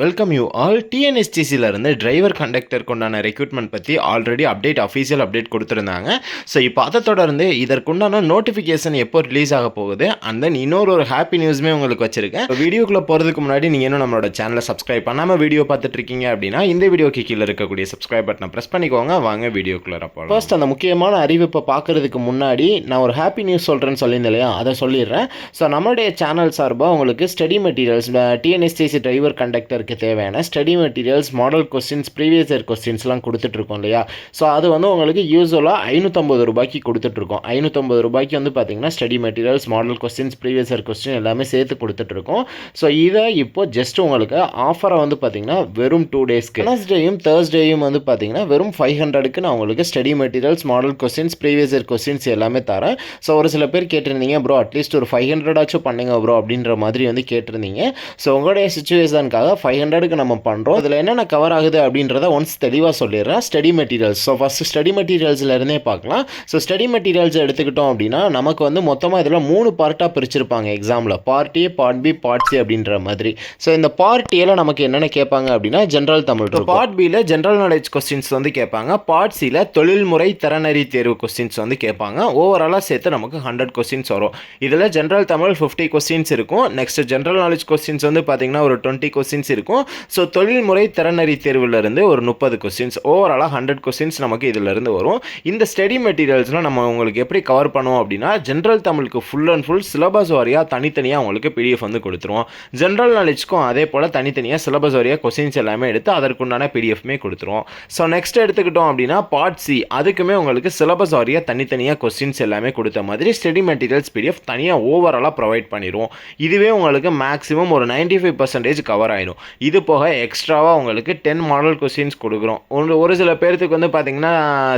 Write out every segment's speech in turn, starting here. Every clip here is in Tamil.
வெல்கம் யூ ஆல் டிஎன்எஸ்டிசியில் இருந்து டிரைவர் கண்டக்டருக்கு உண்டான ரெக்ரூட்மெண்ட் பற்றி ஆல்ரெடி அப்டேட் அஃபீஷியல் அப்டேட் கொடுத்துருந்தாங்க. ஸோ இப்போ அதை தொடர்ந்து இதற்குண்டான நோட்டிஃபிகேஷன் எப்போ ரிலீஸ் ஆக போகுது அண்ட் தென் இன்னொரு ஒரு ஹாப்பி நியூஸுமே உங்களுக்கு வச்சிருக்கேன். வீடியோக்குள்ளே போகிறதுக்கு முன்னாடி நீங்கள் இன்னும் நம்மளோட சேனலை சப்ஸ்கிரைப் பண்ணாமல் வீடியோ பார்த்துட்டு இருக்கீங்க அப்படின்னா இந்த வீடியோக்கு கீழே இருக்கக்கூடிய சப்ஸ்கிரைப் பட்டனை ப்ரெஸ் பண்ணிக்கோங்க. வாங்க வீடியோக்குள்ளே போகலாம் ஃபர்ஸ்ட் அந்த முக்கியமான அறிவிப்பை பார்க்கறதுக்கு முன்னாடி நான் ஒரு ஹாப்பி நியூஸ் சொல்கிறேன்னு சொல்லியிருந்தேன் இல்லையா அதை சொல்லிடுறேன். ஸோ நம்மளுடைய சேனல் சார்பாக உங்களுக்கு ஸ்டடி மெட்டீரியல்ஸ் டிஎன்எஸ்டிசி டிரைவர் கண்டக்டருக்கு தேவையான study materials model questions previous year கொஸ்டின்ஸ்லாம் கொடுத்துட்ருக்கோம் இல்லையா? ஸோ அது வந்து உங்களுக்கு யூஸ்வலாக ஐநூற்றம்பது ரூபாய்க்கு கொடுத்துட்ருக்கோம் ஐநூற்றம்பது ரூபாய்க்கு வந்து பார்த்தீங்கன்னா study materials model questions previous year question எல்லாமே சேர்த்து கொடுத்துட்ருக்கோம் ஸோ இதை இப்போ ஜஸ்ட் உங்களுக்கு ஆஃபரை வந்து பார்த்தீங்கன்னா வெறும் டூ டேஸ்க்கு வெனஸ்டேயும் தேர்ஸ்டேயும் வந்து பார்த்தீங்கன்னா வெறும் ஃபைவ் ஹண்ட்ரடுக்கு நான் உங்களுக்கு study materials model questions previous year questions எல்லாமே தரேன். ஸோ ஒரு சில பேர் கேட்டிருந்தீங்க ப்ரோ அட்லீஸ்ட் ஒரு ஃபைவ் ஹண்ட்ரடாச்சும் பண்ணுங்க ப்ரோ அப்படின்ற மாதிரி வந்து கேட்டிருந்தீங்க. ஸோ உங்களுடைய சுச்சுவேஷனுக்காக ஃபைவ் ஹண்ட்ரடுக்கு நம்ம பண்ணுறோம் இதில் என்னென்ன கவர் ஆகுது அப்படின்றத ஒன்ஸ் தெளிவாக சொல்லிடுறேன். Study materials so first study மெட்டீரியல்ஸில் இருந்தே பார்க்கலாம். ஸோ ஸ்டடி மெட்டீரியல்ஸ் எடுத்துக்கிட்டோம் அப்படின்னா நமக்கு வந்து மொத்தமாக இதில் மூணு பார்ட்டாக பிரிச்சிருப்பாங்க எக்ஸாமில் part A part B part C அப்படின்ற மாதிரி. ஸோ இந்த பார்ட் ஏல நமக்கு என்னென்ன கேட்பாங்க அப்படின்னா ஜென்ரல் தமிழ் பார்ட் பியில் ஜென்ரல் நாலேஜ் கொஸ்டின்ஸ் வந்து கேட்பாங்க. பார்ட் சியில் தொழில்முறை திறனறி தேர்வு கொஸ்டின்ஸ் வந்து கேட்பாங்க. ஓவராலாக சேர்த்து நமக்கு ஹண்ட்ரட் கொஸ்டின்ஸ் வரும். இதில் ஜென்ரல் தமிழ் ஃபிஃப்டி கொஸ்டின்ஸ் இருக்கும். நெக்ஸ்ட் ஜென்ரல் நாலேஜ் கொஸ்டின்ஸ் வந்து பார்த்தீங்கன்னா ஒரு டுவெண்ட்டி கொஸ்டின்ஸ் இருக்கும். ஸோ தொழில்முறை திறனறி தேர்வுலேருந்து ஒரு முப்பது கொஸ்டின்ஸ் ஓவராலாக ஹண்ட்ரட் கொஸ்டின்ஸ் நமக்கு இதிலிருந்து வரும். இந்த ஸ்டடி மெட்டீரியல்ஸ்லாம் நம்ம உங்களுக்கு எப்படி கவர் பண்ணுவோம் அப்படின்னா ஜென்ரல் தமிழுக்கு ஃபுல் அண்ட் ஃபுல் சிலபஸ் வாரியாக தனித்தனியாக உங்களுக்கு பிடிஎஃப் வந்து கொடுத்துருவோம். ஜென்ரல் நாலேஜ்க்கும் அதே போல் தனித்தனியாக சிலபஸ் வாரியாக கொஸ்டின்ஸ் எல்லாமே எடுத்து அதற்குண்டான பிடிஎஃப்மே கொடுத்துருவோம். ஸோ நெக்ஸ்ட் எடுத்துக்கிட்டோம் அப்படின்னா பார்ட் சி அதுக்குமே உங்களுக்கு சிலபஸ் வாரியாக தனித்தனியாக கொஸ்டின்ஸ் எல்லாமே கொடுத்த மாதிரி ஸ்டடி மெட்டீரியல்ஸ் பிடிஎஃப் தனியாக ஓவராலாக ப்ரொவைட் பண்ணிடுவோம் இதுவே உங்களுக்கு மேக்ஸிமம் ஒரு நைன்டி ஃபைவ் பர்சன்டேஜ் கவர் ஆயிடும். இது போக எக்ஸ்ட்ராவாக உங்களுக்கு டென் மாடல் கொஸ்டின்ஸ் கொடுக்குறோம். ஒரு ஒரு சில பேர்த்துக்கு வந்து பார்த்தீங்கன்னா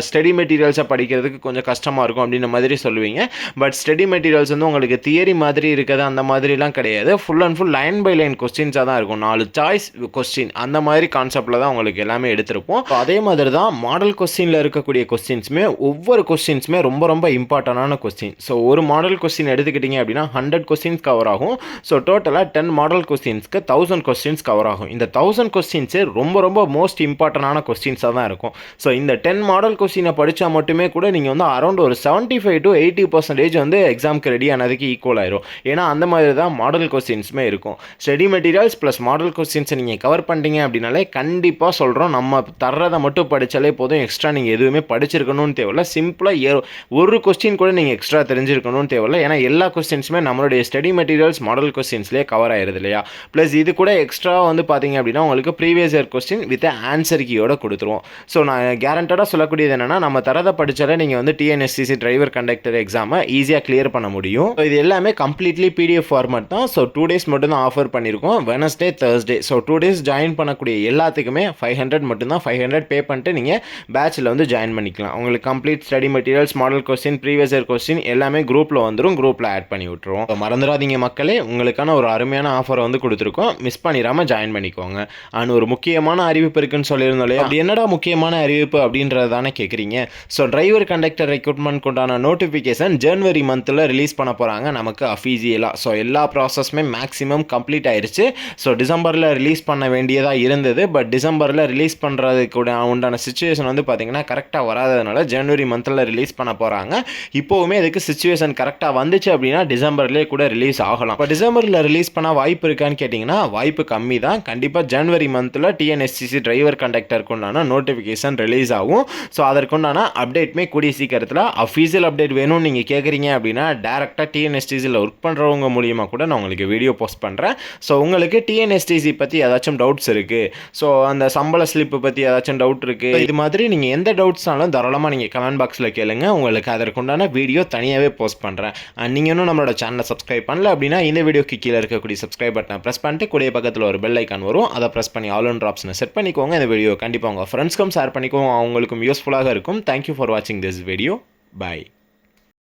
ஸ்டடி மெட்டீரியல்ஸை படிக்கிறதுக்கு கொஞ்சம் கஷ்டமாக இருக்கும் அப்படின்ற மாதிரி சொல்லுவீங்க. பட் ஸ்டடி மெட்டீரியல்ஸ் வந்து உங்களுக்கு தியரி மாதிரி இருக்கிறது அந்த மாதிரிலாம் கிடையாது. Full and full line by line கொஸ்டின்ஸாக தான் இருக்கும். நாலு சாய்ஸ் கொஸ்டின் அந்த மாதிரி கான்செப்டில் தான் உங்களுக்கு எல்லாமே எடுத்திருப்போம். அதே மாதிரி தான் மாடல் கொஸ்டினில் இருக்கக்கூடிய கொஸ்டின்ஸுமே ஒவ்வொரு கொஸ்டின்ஸுமே ரொம்ப ரொம்ப இம்பார்ட்டண்டான கொஸ்டின் ஸோ ஒரு மாடல் கொஸ்டின் எடுத்துக்கிட்டிங்க அப்படின்னா ஹண்ட்ரட் கொஸ்டின்ஸ் கவர் ஆகும். ஸோ டோட்டலாக டென் மாடல் கொஸ்டின்ஸ்க்கு தௌசண்ட் கொஸ்டின்ஸ் கவர் ஆகும். இந்த தௌசண்ட் கொஸ்டின்ஸே ரொம்ப ரொம்ப மோஸ்ட் இம்பார்ட்டண்டான கொஸ்டின்ஸாக தான் இருக்கும். ஸோ இந்த டென் மாடல் கொஸ்டினை படித்தா மட்டுமே கூட நீங்கள் வந்து அரௌண்ட் ஒரு seventy five to eighty percentage வந்து எக்ஸாமுக்கு ரெடி ஆனதுக்கு ஈக்குவல் ஆயிரும். ஏன்னா அந்த மாதிரி தான் மாடல் கொஸ்டின்ஸுமே இருக்கும். ஸ்டடி மெட்டீரியல்ஸ் ப்ளஸ் மாடல் கொஸ்டின்ஸை நீங்கள் கவர் பண்ணிட்டீங்க அப்படின்னாலே கண்டிப்பாக சொல்கிறோம் நம்ம தர்றதை மட்டும் படித்தாலே போதும். எக்ஸ்ட்ரா நீங்கள் எதுவுமே படிச்சிருக்கணும்னு தேவையில்ல. சிம்பிளாக ஒரு கொஸ்டின் கூட நீங்கள் எக்ஸ்ட்ரா தெரிஞ்சிருக்கணும்னு தேவையில்ல. ஏன்னா எல்லா கொஸ்டின்ஸுமே நம்மளுடைய ஸ்டடி மெட்டீரியல்ஸ் மாடல் கொஸ்டின்ஸ்லேயே கவர் ஆயிருது இல்லையா? ப்ளஸ் இது கூட எக்ஸ்ட்ரா வந்து பார்த்தீங்க அப்படின்னா உங்களுக்கு previous year question with answer கீயோட கொடுத்துருவோம். ஸோ நான் கேரண்டடாக சொல்லக்கூடியது என்னென்னா நம்ம தரதை படித்தாலே நீங்கள் வந்து டிஎன்எஸ்சிசி டிரைவர் கண்டக்டர் எக்ஸாமை ஈஸியாக கிளியர் பண்ண முடியும். இது எல்லாமே கம்ப்ளீட்லி பிடிஎஃப் ஃபார்மேட் தான். ஸோ டூ டேஸ் மட்டும் தான் ஆஃபர் பண்ணியிருக்கோம் Wednesday Thursday so two days join பண்ணக்கூடிய எல்லாத்துக்குமே ஃபைவ் ஹண்ட்ரட் மட்டும்தான். ஃபைவ் ஹண்ட்ரட் பே பண்ணிட்டு நீங்கள் பேட்சில் வந்து ஜாயின் பண்ணிக்கலாம். உங்களுக்கு complete study materials model question previous year question எல்லாமே குரூப்பில் வந்துடும் குரூப்பில் ஆட் பண்ணி விட்டுருவோம். மறந்துடாதீங்க மக்களே. உங்களுக்கான ஒரு அருமையான ஆஃபர் வந்து கொடுத்துருக்கோம். மிஸ் பண்ணிடாமல் ஜாயின் பண்ணிக்கோங்க. அண்ட் ஒரு முக்கியமான அறிவிப்பு இருக்குன்னு சொல்லியிருந்தோம் இல்லையா அப்படி என்னடா முக்கியமான அறிவிப்பு அப்படின்றது தானே கேட்குறீங்க ஸோ டிரைவர் கண்டக்டர் ரெக்ரூட்மெண்ட் உண்டான நோட்டிஃபிகேஷன் ஜனவரி மந்தில் ரிலீஸ் பண்ண போகிறாங்க நமக்கு அஃபீஷியலாக ஸோ எல்லா ப்ராசஸுமே மேக்ஸிமம் கம்ப்ளீட் ஆயிருச்சு. ஸோ டிசம்பரில் ரிலீஸ் பண்ண வேண்டியதாக இருந்தது. பட் டிசம்பரில் ரிலீஸ் பண்ணுறதுக்கு உண்டான சுச்சுவேஷன் வந்து பார்த்தீங்கன்னா கரெக்டாக வராததுனால ஜனவரி மந்தில் ரிலீஸ் பண்ண போகிறாங்க இப்போவுமே இதுக்கு சுச்சுவேஷன் கரெக்டாக வந்துச்சு அப்படின்னா டிசம்பர்லேயே கூட ரிலீஸ் ஆகலாம். இப்போ டிசம்பரில் ரிலீஸ் பண்ண வாய்ப்பு இருக்கான்னு கேட்டிங்கன்னா வாய்ப்பு கம்மி தான் கண்டிப்பாக ஜனவரி மந்தில் டிஎன்எஸ்சிசி டிரைவர் கண்டக்டருக்கு உண்டான நோட்டிஃபிகேஷன் ரிலீஸ் ஆகும். ஸோ அதற்குண்டான அப்டேட்மே கூடிய சீக்கிரத்தில் அஃபீஷியல் அப்டேட் வேணும்னு நீங்கள் கேட்குறீங்க அப்படின்னா டேரெக்டாக டிஎன்எஸ்டிசியில் ஒர்க் பண்ணுறவங்க மூலியமாக கூட நான் உங்களுக்கு வீடியோ போஸ்ட் பண்ணுறேன் ஸோ உங்களுக்கு டிஎன்எஸ்டிசி பற்றி ஏதாச்சும் டவுட்ஸ் இருக்குது ஸோ அந்த சம்பள ஸ்லிப்பு பற்றி ஏதாச்சும் டவுட் இருக்குது இது மாதிரி நீங்கள் எந்த டவுட்ஸ்னாலும் தாராளமாக நீங்கள் கமெண்ட் பாக்ஸில் கேளுங்க. உங்களுக்கு அதற்குண்டான வீடியோ தனியாகவே போஸ்ட் பண்ணுறேன் அண்ட் நீங்கள் இன்னும் நம்மளோட சேனலை சப்ஸ்கிரைப் பண்ணல அப்படின்னா இந்த வீடியோக்கு கீழே இருக்கக்கூடிய சப்ஸ்கிரைப் பட்டனை ப்ரெஸ் பண்ணிட்டு கூடிய பக்கத்தில் ஒரு பெல் ஐக்கான் வரும். அதை ப்ரெஸ் பண்ணி ஆல் ஒன் ஆப்ஷனை செட் பண்ணிக்கோங்க. இந்த வீடியோ கண்டிப்பாக உங்கள் ஃப்ரெண்ட்ஸ்க்கும் ஷேர் பண்ணிக்கோங்க அவங்களுக்கும் யூஸ்ஃபுல்லாக இருக்கும். தேங்க்யூ ஃபார் வாட்சிங் திஸ் வீடியோ பை